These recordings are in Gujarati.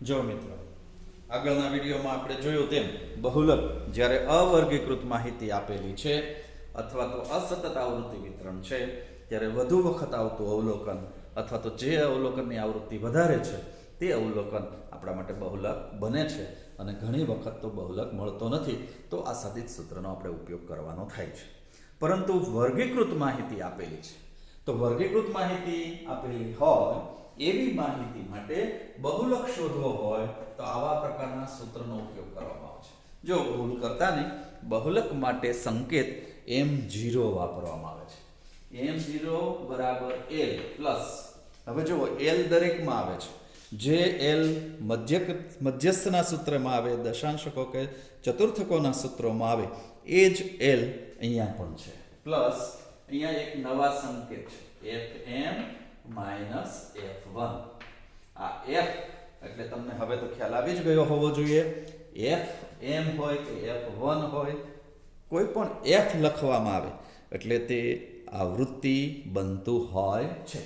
જો મિત્રો, આગળના વિડીયોમાં આપણે જોયું તેમ, બહુલક જ્યારે અવર્ગીકૃત માહિતી આપેલી છે અથવા તો અસતત આવૃત્તિ વિતરણ છે, ત્યારે વધુ વખત આવતું અવલોકન અથવા તો જે અવલોકનની આવૃત્તિ વધારે છે, તે અવલોકન આપણા માટે બહુલક બને છે અને ઘણી વખત તો બહુલક મળતો નથી. તો આ સાદિત સૂત્રનો આપણે ઉપયોગ કરવાનો થાય છે. પરંતુ વર્ગીકૃત માહિતી આપેલી છે. તો વર્ગીકૃત માહિતી આપેલી હોય એવી માહિતી માટે બહુલક શોધવો હોય તો આવા પ્રકારના સૂત્રનો ઉપયોગ કરવામાં આવે છે. જો ભૂલ કરતા નહીં, બહુલક માટે સંકેત એમ જીરો વાપરવામાં આવે છે. એમ જીરો બરાબર એલ પ્લસ હવે જુઓ એલ દરેકમાં આવે છે. જે એલ મધ્યક, મધ્યસ્થના સૂત્રમાં આવે, દશાંશકો કે ચતુર્થકોના સૂત્રોમાં આવે, એ જ એલ અહીંયા પણ છે. પ્લસ અહીંયા એક નવા સંકેત છે. F M minus F one આ એફ એટલે તમને હવે તો ખ્યાલ આવી જ ગયો હોવો જોઈએ. એફ એમ હોય કે એફ વન હોય, કોઈ પણ એફ લખવામાં આવે, એટલે તે આવૃત્તિ બનતું હોય છે.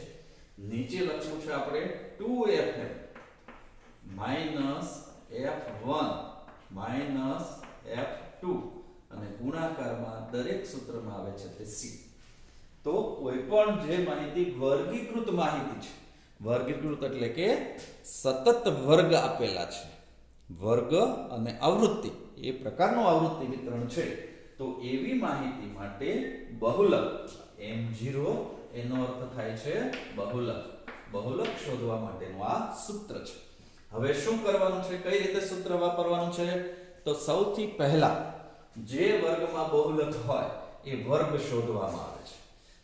નીચે લખવું છે આપણે two F M minus F one minus F two અને ગુણાકારમાં દરેક સૂત્રમાં આવે છે તે સી તો કોઈ પણ જે માહિતી વર્ગીકૃત માહિતી છે, વર્ગીકૃત એટલે કે સતત વર્ગ આપેલા છે, વર્ગ અને આવૃત્તિ, એ પ્રકારનું આવૃત્તિ વિતરણ છે, તો એવી માહિતી માટે બહુલક એમ જીરો એનો અર્થ થાય છે બહુલક બહુલક શોધવા માટેનું આ સૂત્ર છે. હવે શું કરવાનું છે, કઈ રીતે સૂત્ર વાપરવાનું છે? તો સૌથી પહેલા જે વર્ગમાં બહુલક હોય, એ વર્ગ શોધવામાં આવે છે.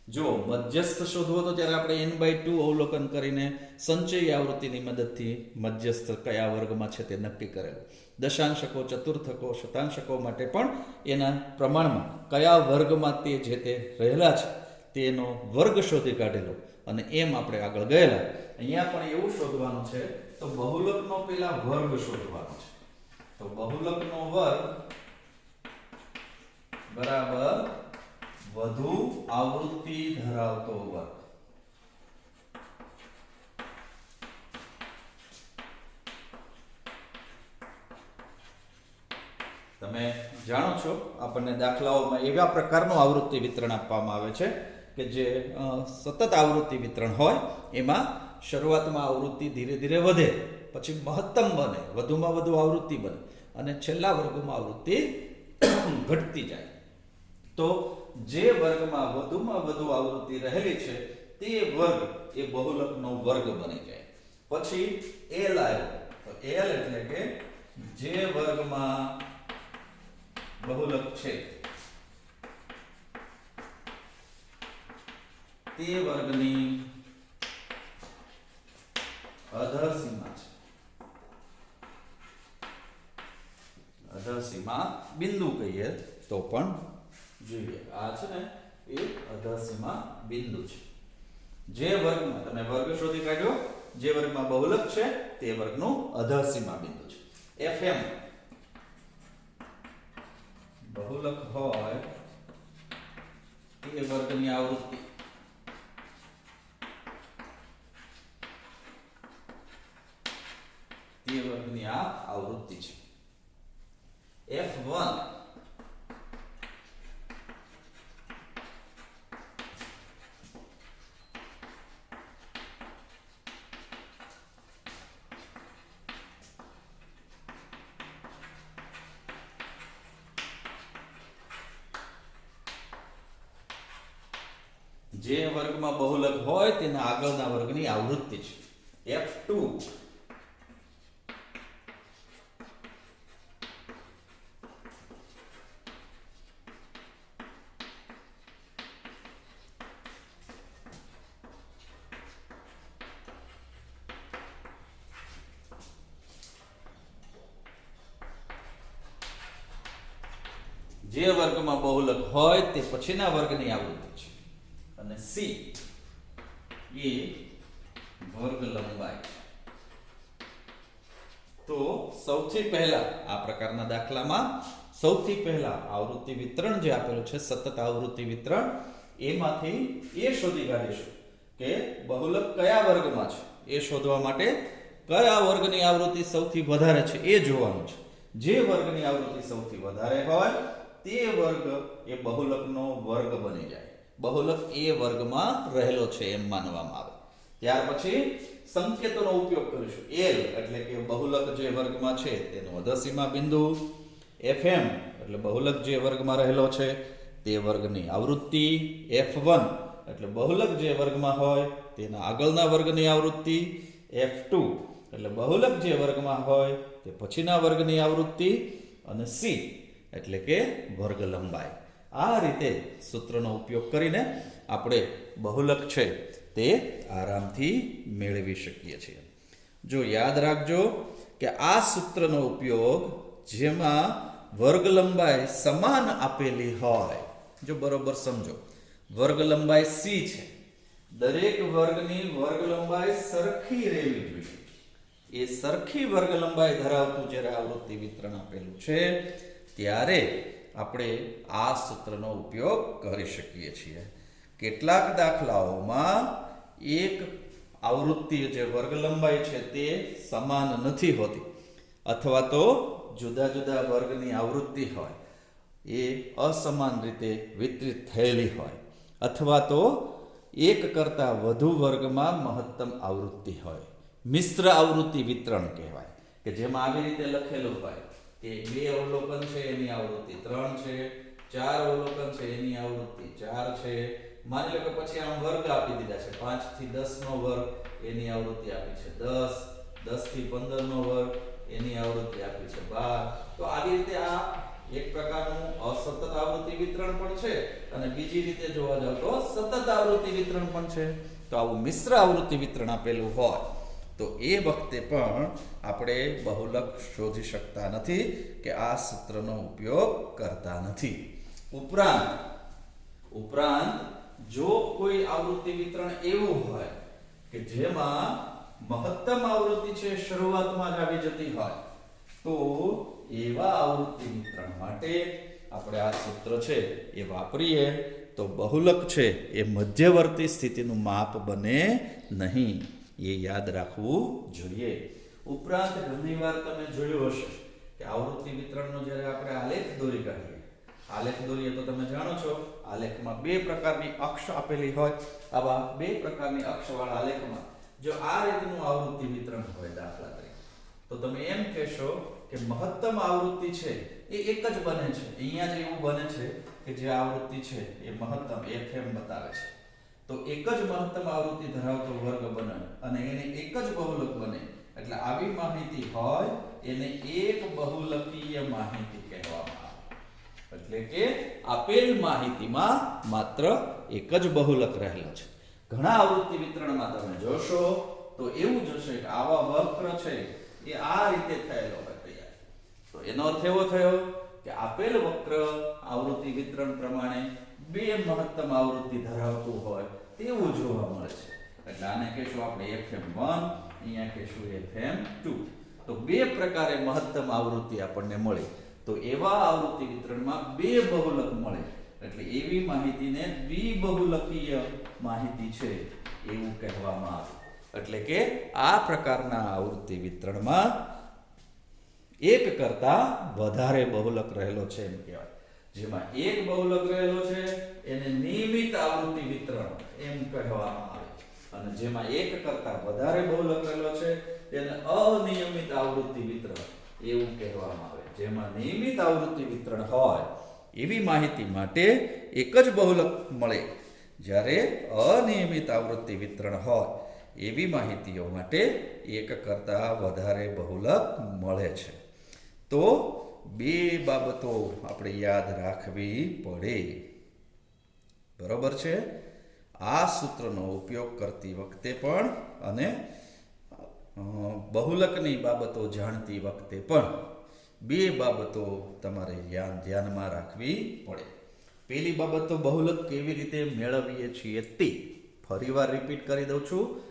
જો મધ્યસ્થ શોધવો તો ત્યારે આપણે એન બાય ટુ અવલોકન કરીને સંચય આવૃત્તિની મદદથી મધ્યસ્થ કયા વર્ગમાં છે તે નક્કી કરેલું. દશાંશકો, ચતુર્થકો, શતાંશકો માટે પણ એના પ્રમાણમાં કયા વર્ગમાં તે જે તે રહેલા છે તેનો વર્ગ શોધી કાઢેલો અને એમ આપણે આગળ ગયેલા. અહીંયા પણ એવું શોધવાનું છે, તો બહુલકનો પેલા વર્ગ શોધવાનો છે. તો બહુલકનો વર્ગ બરાબર વધુ આવૃત્તિ ધરાવતો વર્ગ. તમે જાણો છો, આપણને દાખલાઓમાં એવા પ્રકારનું આવૃત્તિ વિતરણ આપવામાં આવે છે કે જે સતત આવૃત્તિ વિતરણ હોય, એમાં શરૂઆતમાં આવૃત્તિ ધીરે ધીરે વધે, પછી મહત્તમ બને, વધુમાં વધુ આવૃત્તિ બને, અને છેલ્લા વર્ગમાં આવૃત્તિ ઘટતી જાય. તો જે વર્ગમાં વધુમાં વધુ આવૃત્તિ રહેલી છે, તે વર્ગ એ બહુલકનો વર્ગ બની જાય. પછી એલ આવ્યો તો એલ એટલે કે જે વર્ગમાં બહુલક છે, તે વર્ગની અધસીમા છે. અધસીમા બિંદુ કહીએ તો પણ જોઈએ. આ છે ને એ અધસીમા બિંદુ છે. જે વર્ગમાં, તમે વર્ગ શોધી કાઢ્યો, જે વર્ગમાં બહુલક છે, તે વર્ગનું અધસીમા બિંદુ છે. fm બહુલક હોય, એ વર્ગની આવૃત્તિ. તે વર્ગની આ આવૃત્તિ છે એફ વન જે વર્ગમાં બહુલક હોય તેના આગળના વર્ગની આવૃત્તિ છે. એફ ટુ જે વર્ગમાં બહુલક હોય તે પછીના વર્ગની આવૃત્તિ છે. અને સી એ વર્ગ લંબાઈ. તો સૌથી પહેલા આ પ્રકારના દાખલામાં સૌથી પહેલા આવૃત્તિ વિતરણ જે આપેલું છે, સતત આવૃત્તિ વિતરણ, એમાંથી એ શોધી કાઢીશું કે બહુલક કયા વર્ગમાં છે? એ શોધવા માટે કયા વર્ગની આવૃત્તિ સૌથી વધારે છે? એ જોવાનું છે. જે વર્ગની આવૃત્તિ સૌથી વધારે હોય તે વર્ગ એ બહુલકનો વર્ગ બની જાય. બહુલક એ વર્ગમાં રહેલો છે એમ માનવામાં આવે. ત્યાર પછી સંકેતોનો ઉપયોગ કરીશું. એલ એટલે કે બહુલક જે વર્ગમાં છે તેનું અધસીમા બિંદુ. એફએમ એટલે બહુલક જે વર્ગમાં રહેલો છે તે વર્ગની આવૃત્તિ. એફ વન એટલે બહુલક જે વર્ગમાં હોય તેના આગળના વર્ગની આવૃત્તિ. એફ ટુ એટલે બહુલક જે વર્ગમાં હોય તે પછીના વર્ગની આવૃત્તિ. અને સી એટલે કે વર્ગ લંબાઈ. આ રીતે સૂત્રનો ઉપયોગ કરીને આપણે બહુલક છે તે આરામથી મેળવી શકીએ છીએ. જો યાદ રાખજો કે આ સૂત્રનો ઉપયોગ જેમાં વર્ગ લંબાઈ સમાન આપેલી હોય, જો બરોબર સમજો વર્ગ લંબાઈ સી છે. દરેક વર્ગની વર્ગ લંબાઈ સરખી રહેવી જોઈએ. એ સરખી વર્ગ લંબાઈ ધરાવતું જ્યારે આવૃત્તિ વિતરણ આપેલું છે, ત્યારે આપણે આ સૂત્રનો ઉપયોગ કરી શકીએ છીએ. કેટલાક દાખલાઓમાં એક આવૃત્તિ જે વર્ગ લંબાઈ છે તે સમાન નથી હોતી. અથવા તો જુદા જુદા વર્ગની આવૃત્તિ હોય. એ અસમાન રીતે વિતરિત થયેલી હોય. અથવા તો એક કરતાં વધુ વર્ગમાં મહત્તમ આવૃત્તિ હોય. મિશ્ર આવૃત્તિ વિતરણ કહેવાય, કે જેમાં આવી રીતે લખેલું હોય. કે બે અવલોકન છે એની આવૃત્તિ. ત્રણ છે, ચાર અવલોકન છે એની આવૃત્તિ. ચાર છે, માની લો કે પછી આમ વર્ગ આપી દીધા છે. પાંચથી દસ નો વર્ગ એની આવૃત્તિ આપી છે. દસ દસથી પંદર નો વર્ગ એની આવૃત્તિ આપી છે. બાર. તો આવી રીતે આ એક પ્રકારનું અસતત આવૃત્તિ વિતરણ પણ છે અને બીજી રીતે જોવા જાવ તો સતત આવૃત્તિ વિતરણ પણ છે. તો આવું મિશ્ર આવૃત્તિ વિતરણ આપેલું હોય. તો એ વખતે પણ આપણે બહુલક શોધી શકતા નથી કે આ સૂત્રનો ઉપયોગ કરતા નથી. ઉપરાંત ઉપરાંત, જો કોઈ આવૃત્તિ વિતરણ એવું હોય કે જેમાં મહત્તમ આવૃત્તિ છે શરૂઆતમાં જ આવી જતી હોય, તો એવા આવૃત્તિ વિતરણ માટે આપણે આ સૂત્ર છે એ વાપરીએ તો બહુલક છે એ મધ્યવર્તી સ્થિતિનું માપ બને નહીં. એ યાદ રાખવું જોઈએ. ઉપરાંત ઘણી વાર તમે જોયું હશે કે આવૃત્તિ વિતરણનો જ્યારે આપણે આલેખ દોરી કાઢીએ, આલેખ દોરીએ તો તમે જાણો છો, આલેખમાં બે પ્રકારની અક્ષ આપેલી હોય. આવા બે પ્રકારની અક્ષવાળા આલેખમાં જો આ રીતનું આવૃત્તિ વિતરણ હોય દાખલા તરીકે, તો તમે એમ કહેશો કે મહત્તમ આવૃત્તિ છે એ એક જ બને છે. અહીંયા જ એવું બને છે કે જે આવૃત્તિ છે એ મહત્તમ એફએમ બતાવે છે. તો એક જ મહત્તમ આવૃત્તિ ધરાવતો વર્ગ બને અને એને એક જ બહુલક બને. એટલે આવી માહિતી હોય, એને એક બહુલકીય માહિતી કહેવામાં આવે. એટલે કે આપેલ માહિતીમાં માત્ર એક જ બહુલક રહેલો છે. ઘણા આવૃત્તિ વિતરણમાં તમે જોશો, તો એવું જોશે કે આવા વક્ર છે એ આ રીતે થયેલો હોય તૈયાર. તો એનો અર્થ એવો થયો કે આપેલ વક્ર આવૃત્તિ વિતરણ પ્રમાણે બે મહત્તમ આવૃત્તિ ધરાવતું હોય તેવું જોવા મળે છે. એટલે આને કહેશું આપણે FM1 અહીંયા કહેશું FM2 તો બે પ્રકારે મહત્તમ આવૃત્તિ આપણને મળી. તો એવા આવૃત્તિ વિતરણમાં બે બહુલક મળે. એટલે એવી માહિતીને દ્વિબહુલકીય માહિતી છે એવું કહેવામાં આવે. એટલે કે આ પ્રકારના આવૃત્તિ વિતરણમાં એક કરતા વધારે બહુલક રહેલો છે એમ કહેવાય. જેમાં એક બહુલક રહેલો છે, એને નિયમિત આવૃત્તિ વિતરણ એમ કહેવામાં આવે છે. અને જેમાં એક કરતા વધારે બહુલક રહેલો છે, તેને અનિયમિત આવૃત્તિ વિતરણ એવું કહેવામાં આવે. જેમાં નિયમિત આવૃત્તિ વિતરણ હોય, એવી માહિતી માટે એક જ બહુલક મળે. જ્યારે અનિયમિત આવૃત્તિ વિતરણ હોય, એવી માહિતીઓ માટે એક કરતા વધારે બહુલક મળે છે. તો બે બાબતો આપણે યાદ રાખવી પડે. બરોબર છે? આ સૂત્રનો ઉપયોગ કરતી વખતે પણ અને બહુલકની બાબતો જાણતી વખતે પણ બે બાબતો તમારે ધ્યાનમાં રાખવી પડે. પેલી બાબત બહુલક કેવી રીતે મેળવીએ છીએ તે ફરીવાર રિપીટ કરી દઉં છું.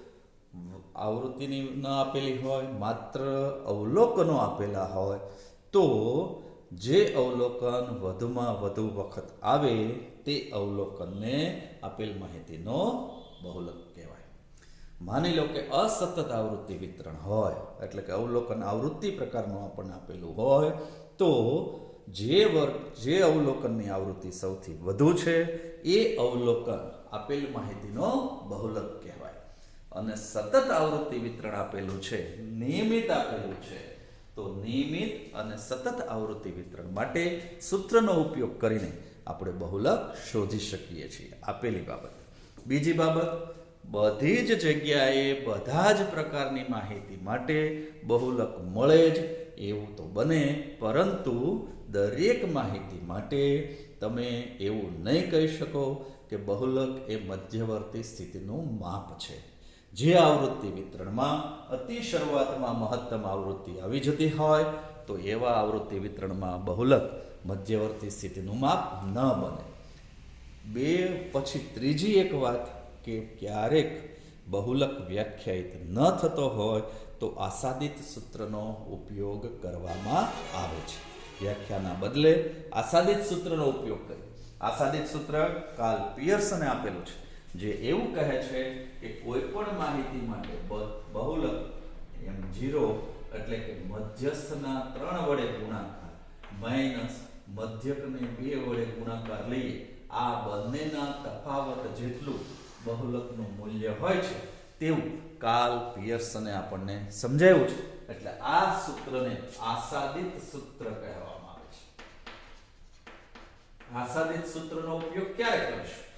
આવૃત્તિની ન આપેલી હોય, માત્ર અવલોકનો આપેલા હોય, તો જે અવલોકન વધુમાં વધુ વખત આવે, તે અવલોકનને આપેલ માહિતીનો બહુલક કહેવાય. માની લો કે અસતત આવૃત્તિ વિતરણ હોય, એટલે કે અવલોકન આવૃત્તિ પ્રકારનું આપણને આપેલું હોય, તો જે વર્ગ, જે અવલોકનની આવૃત્તિ સૌથી વધુ છે, એ અવલોકન આપેલ માહિતીનો બહુલક કહેવાય. અને સતત આવૃત્તિ વિતરણ આપેલું છે, નિયમિત આપેલું છે, તો નિયમિત અને સતત આવૃત્તિ વિતરણ માટે સૂત્રનો ઉપયોગ કરીને આપણે બહુલક શોધી શકીએ છીએ. આપેલી બાબત. બીજી બાબત, બધી જ જગ્યાએ બધા જ પ્રકારની માહિતી માટે બહુલક મળે જ એવું તો બને, પરંતુ દરેક માહિતી માટે તમે એવું નહીં કહી શકો કે બહુલક એ મધ્યવર્તી સ્થિતિનું માપ છે. જે આવૃત્તિ વિતરણમાં અતિ શરૂઆતમાં મહત્તમ આવૃત્તિ આવી જતી હોય, તો એવા આવૃત્તિ વિતરણમાં બહુલક મધ્યવર્તી સ્થિતિનું માપ ન બને. બે પછી ત્રીજી એક વાત કે ક્યારેક બહુલક વ્યાખ્યાયિત ન થતો હોય, તો આસાદિત સૂત્રનો ઉપયોગ કરવામાં આવે છે. વ્યાખ્યાના બદલે આસાદિત સૂત્રનો ઉપયોગ કરી. આસાદિત સૂત્ર કાલ પિયર્સને આપેલું છે. જે એવું કહે છે કે કોઈ પણ માહિતી માટે બહુલક એમ જીરો એટલે કે મધ્યસ્થના ત્રણ વડે ગુણાકાર માઇનસ મધ્યકને બે વડે ગુણાકાર લઈએ, આ બંનેના તફાવત જેટલું બહુલકનું મૂલ્ય હોય છે તેવું કાલ પિયર્સને આપણને સમજાવ્યું છે. એટલે આ સૂત્રને આસાદિત સૂત્ર કહેવામાં આવે છે. આસાદિત સૂત્રનો ઉપયોગ ક્યારે કરીશું?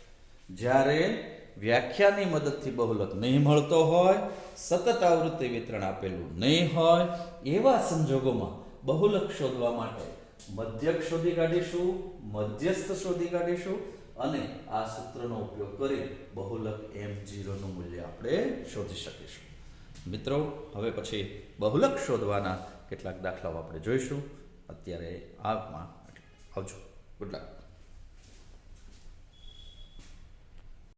જ્યારે વ્યાખ્યાની મદદથી બહુલક નહીં મળતો હોય, સતત આવૃત્તિ વિતરણ આપેલું નહીં હોય, એવા સંજોગોમાં બહુલક શોધવા માટે મધ્યક શોધી કાઢીશું, મધ્યસ્થ શોધી કાઢીશું અને આ સૂત્રનો ઉપયોગ કરી બહુલક એમ જીરોનું મૂલ્ય આપણે શોધી શકીશું. મિત્રો, હવે પછી બહુલક શોધવાના કેટલાક દાખલાઓ આપણે જોઈશું. અત્યારે આગમાં આવજો. Good luck